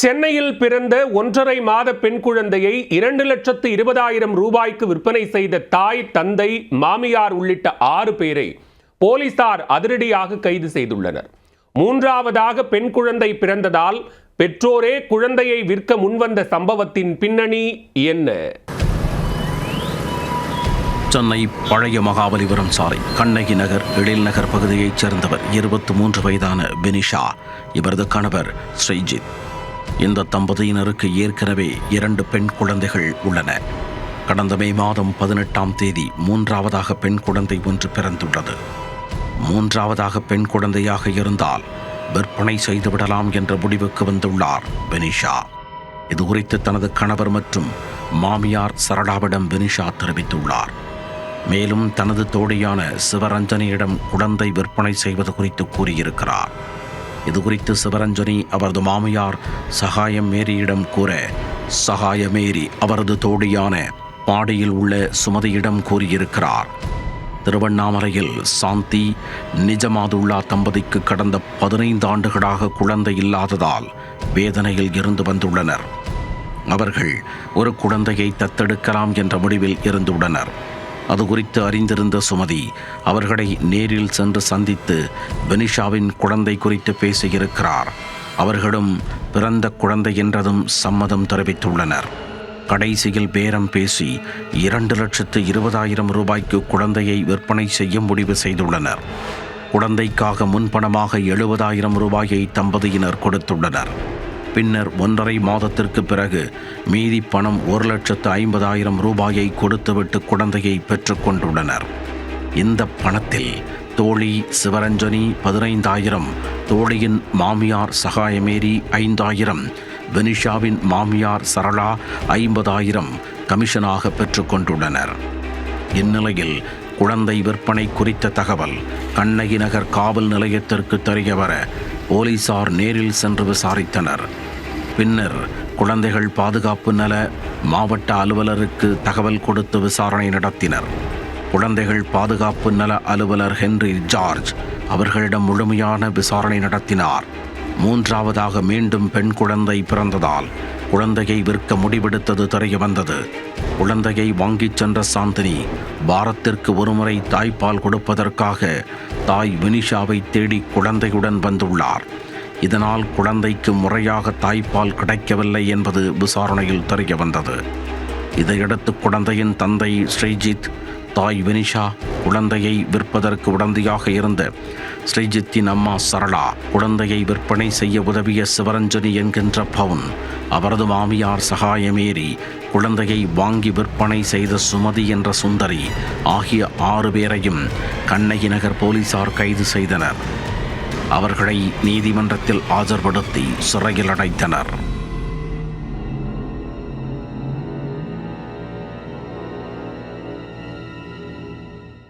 சென்னையில் பிறந்த ஒன்றரை மாத பெண் குழந்தையை இரண்டு லட்சத்து இருபதாயிரம் ரூபாய்க்கு விற்பனை செய்த தாய் தந்தை மாமியார் உள்ளிட்ட ஆறு பேரை போலீசார் அதிரடியாக கைது செய்துள்ளனர். மூன்றாவதாக பெண் குழந்தை பிறந்ததால் பெற்றோரே குழந்தையை விற்க முன்வந்த சம்பவத்தின் பின்னணி என்ன? சென்னை பழைய மகாபலிபுரம் சாலை கண்ணகி நகர் எழில் நகர் பகுதியைச் சேர்ந்தவர் இருபத்தி மூன்று வயதான வினிஷா இவரது கணவர் ஸ்ரீஜித். இந்த தம்பதியினருக்கு ஏற்கனவே இரண்டு பெண் குழந்தைகள் உள்ளன. கடந்த மே மாதம் பதினெட்டாம் தேதி மூன்றாவதாக பெண் குழந்தை ஒன்று பிறந்துள்ளது. மூன்றாவதாக பெண் குழந்தையாக இருந்தால் விற்பனை செய்துவிடலாம் என்ற முடிவுக்கு வந்துள்ளார் பெனிஷா இது குறித்து தனது கணவர் மற்றும் மாமியார் சரளாவிடம் பெனிஷா தெரிவித்துள்ளார். மேலும் தனது தோழியான சிவரஞ்சனியிடம் குழந்தை விற்பனை செய்வது குறித்து கூறியிருக்கிறார். இது குறித்து சிவரஞ்சனி அவரது மாமியார் சகாயம் மேரியிடம் கூற சகாய மேரி அவரது தோழியான பாடியில் உள்ள சுமதியிடம் கூறியிருக்கிறார். திருவண்ணாமலையில் சாந்தி நிஜமாதுல்லா தம்பதிக்கு கடந்த பதினைந்து ஆண்டுகளாக குழந்தை இல்லாததால் வேதனையில் இருந்து வந்துள்ளனர். அவர்கள் ஒரு குழந்தையை தத்தெடுக்கலாம் என்ற முடிவில் இருந்துள்ளனர். அது குறித்து அறிந்திருந்த சுமதி அவர்களை நேரில் சென்று சந்தித்து பெனிஷாவின் குழந்தை குறித்து பேசியிருக்கிறார். அவர்களும் பிறந்த குழந்தை என்றதும் சம்மதம் தெரிவித்துள்ளனர். கடைசியில் பேரம் பேசி இரண்டு லட்சத்து இருபதாயிரம் ரூபாய்க்கு குழந்தையை விற்பனை செய்ய முடிவு செய்துள்ளனர். குழந்தைக்காக முன்பணமாக எழுபதாயிரம் ரூபாயை தம்பதியினர் கொடுத்துள்ளனர். பின்னர் ஒன்றரை மாதத்திற்கு பிறகு மீதி பணம் ஒரு லட்சத்து ஐம்பதாயிரம் ரூபாயை கொடுத்துவிட்டு குழந்தையை பெற்றுக்கொண்டுள்ளனர் இந்த பணத்தில் தோழி சிவரஞ்சனி பதினைந்தாயிரம் தோழியின் மாமியார் சகாயமேரி ஐந்தாயிரம் வெனிஷாவின் மாமியார் சரளா ஐம்பதாயிரம் கமிஷனாக பெற்றுக்கொண்டுள்ளனர் இந்நிலையில் குழந்தை விற்பனை குறித்த தகவல் கண்ணகி நகர் காவல் நிலையத்திற்கு தெரிய வர போலீசார் நேரில் சென்று விசாரித்தனர். பின்னர் குழந்தைகள் பாதுகாப்பு நல மாவட்ட அலுவலருக்கு தகவல் கொடுத்து விசாரணை நடத்தினர். குழந்தைகள் பாதுகாப்பு நல அலுவலர் ஹென்றி ஜார்ஜ் அவர்களிடம் முழுமையான விசாரணை நடத்தினார். மூன்றாவதாக மீண்டும் பெண் குழந்தை பிறந்ததால் குழந்தையை விற்க முடிவெடுத்தது தெரிய வந்தது. குழந்தையை வாங்கிச் சென்ற சாந்தினி பாரத்திற்கு ஒருமுறை தாய்ப்பால் கொடுப்பதற்காக தாய் வினிஷாவை தேடி குழந்தையுடன் வந்துள்ளார். இதனால் குழந்தைக்கு முறையாக தாய்ப்பால் கிடைக்கவில்லை என்பது விசாரணையில் தெரிய வந்தது. இதையடுத்து குழந்தையின் தந்தை ஸ்ரீஜித் தாய் வினிஷா குழந்தையை விற்பதற்கு உடந்தையாக இருந்த ஸ்ரீஜித்தின் அம்மா சரளா குழந்தையை விற்பனை செய்ய உதவிய சிவரஞ்சனி என்கின்ற பவுன் அவரது மாமியார் சகாயமேரி குழந்தையை வாங்கி விற்பனை செய்த சுமதி என்ற சுந்தரி ஆகிய ஆறு பேரையும் கண்ணகி நகர் போலீசார் கைது செய்தனர். அவர்களை நீதிமன்றத்தில் ஆஜர்படுத்தி சிறையில் அடைத்தனர்.